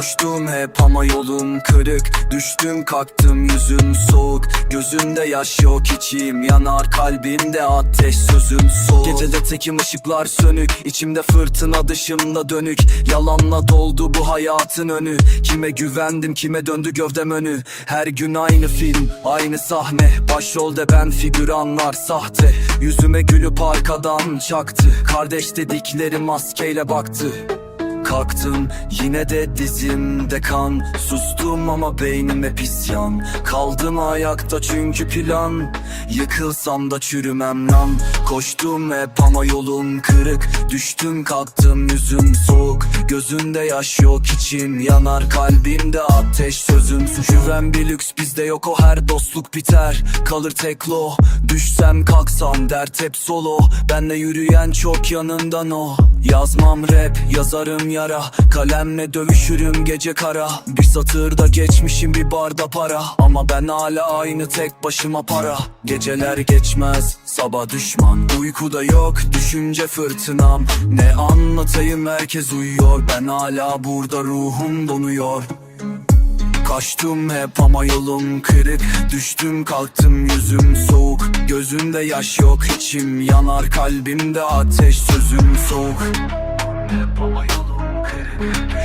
Koştum hep ama yolum kırık. Düştüm kalktım yüzüm soğuk. Gözümde yaş yok içim yanar. Kalbimde ateş sözüm soğuk. Gecede tekim ışıklar sönük. İçimde fırtına dışımda dönük. Yalanla doldu bu hayatın önü. Kime güvendim kime döndü gövdem önü. Her gün aynı film aynı sahne. Başrolde ben figüranlar sahte. Yüzüme gülüp arkadan çaktı. Kardeş dedikleri maskeyle baktı Kalktım yine de dizimde kan. Sustum ama beynime pisyan Kaldım ayakta çünkü plan. Yıkılsam da çürümem lan. Koştum hep ama yolum kırık. Düştüm kalktım yüzüm soğuk. Gözünde yaş yok içim yanar. Kalbimde ateş sözüm Güven bir lüks bizde yok o her dostluk biter. Kalır teklo Düşsem kalksam dert hep solo. Benle yürüyen çok yanından o Yazmam rap yazarım yara. Kalemle dövüşürüm gece kara. Bir satırda geçmişim bir barda para. Ama ben hala aynı tek başıma para. Geceler geçmez sabah düşman. Uykuda yok düşünce fırtınam. Ne anlatayım herkes uyuyor. Ben hala burada ruhum donuyor. Kaçtım hep ama yolum kırık. Düştüm kalktım yüzüm soğuk. Gözümde yaş yok içim yanar Kalbimde ateş sözüm soğuk. Hep ama Thank you.